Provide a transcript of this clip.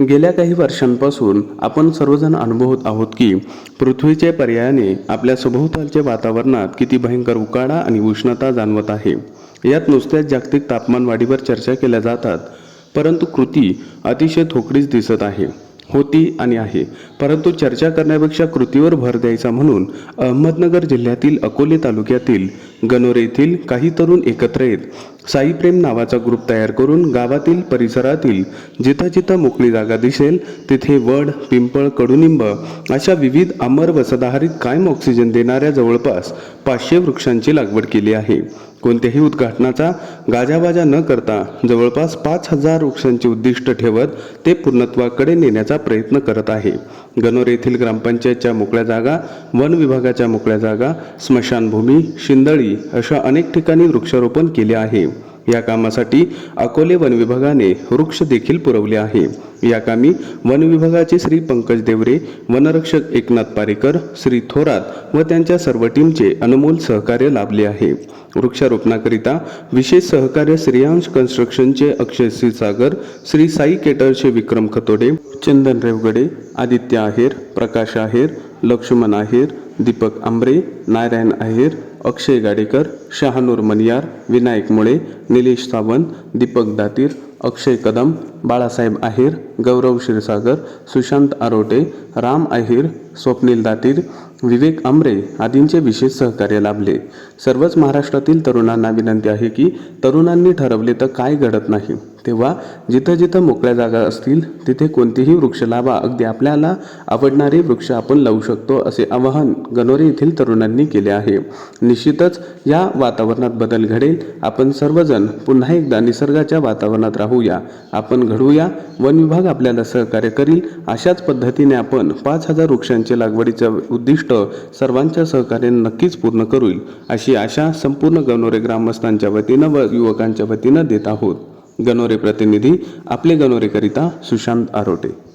गेल्या काही वर्षांपासून आपण सर्वजण अनुभवत आहोत की पृथ्वीच्या पर्यायाने आपल्या सभोवतालच्या वातावरणात किती भयंकर उकाडा आणि उष्णता जाणवत आहे. यात नुसत्याच जागतिक तापमानवाढीवर चर्चा केल्या जातात परंतु कृती अतिशय थोकडीच दिसत आहे होती आणि आहे. परंतु चर्चा करण्यापेक्षा कृतीवर भर द्यायचा म्हणून अहमदनगर जिल्ह्यातील अकोले तालुक्यातील गणोरे येथील काही तरुण एकत्र येत. साईप्रेम नावाचा ग्रुप तयार करून गावातील परिसरातील जिथं जिथं मोकळी जागा दिसेल तिथे वड पिंपळ कडुनिंब अशा विविध अमर व सदाहरित कायम ऑक्सिजन देणाऱ्या जवळपास पाचशे वृक्षांची लागवड केली आहे. कोणत्याही उद्घाटनाचा गाजावाजा न करता जवळपास पाच हजार वृक्षांचे उद्दिष्ट ठेवत ते पूर्णत्वाकडे नेण्याचा प्रयत्न करत आहे. गणोर येथील ग्रामपंचायतच्या मोकळ्या जागा वन विभागाच्या मोकळ्या जागा स्मशानभूमी शिंदळी अशा अनेक ठिकाणी वृक्षारोपण केले आहे. या कामासाठी अकोले वन विभागाने वृक्ष देखील पुरवले आहे. या कामी वन विभागाचे श्री पंकज देवरे वनरक्षक एकनाथ पारेकर श्री थोरात व त्यांच्या सर्व टीमचे अनमोल सहकार्य लाभले आहे. वृक्षारोपणाकरिता विशेष सहकार्य श्रेयांश कन्स्ट्रक्शनचे अक्षय क्षीरसागर श्री साई केटरचे विक्रम खतोडे चंदन रेवगडे आदित्य आहेर प्रकाश आहेर लक्ष्मण आहेर दीपक आंबरे नारायण आहेर अक्षय गाडेकर शहानूर मनियार विनायक मुळे निलेश सावंत दीपक दातीर अक्षय कदम बाळासाहेब आहेर गौरव क्षीरसागर सुशांत आरोटे राम आहेर स्वप्नील दातीर विवेक आमरे आदींचे विशेष सहकार्य लाभले. सर्वच महाराष्ट्रातील तरुणांना विनंती आहे की तरुणांनी ठरवले तर काय घडत नाही. तेव्हा जिथं जिथं मोकळ्या जागा असतील तिथे कोणतेही वृक्ष लावा अगदी आपल्याला आवडणारे वृक्ष आपण लावू शकतो असे आवाहन गणोरे येथील तरुणांनी केले आहे. निश्चितच या वातावरणात बदल घडेल. आपण सर्वजण पुन्हा एकदा निसर्गाच्या वातावरणात राहूया. आपण घडूया. वन विभाग आपल्याला सहकार्य करील. अशाच पद्धतीने आपण पाच हजार वृक्षांचे लागवडीचं उद्दिष्ट सर्वांच्या सहकार्याने नक्कीच पूर्ण करूल अशी आशा संपूर्ण गणोरे ग्रामस्थांच्या वतीनं व युवकांच्या वतीनं देत आहोत. गणोरे प्रतिनिधी आपले गणोरेकरिता सुशांत आरोटे.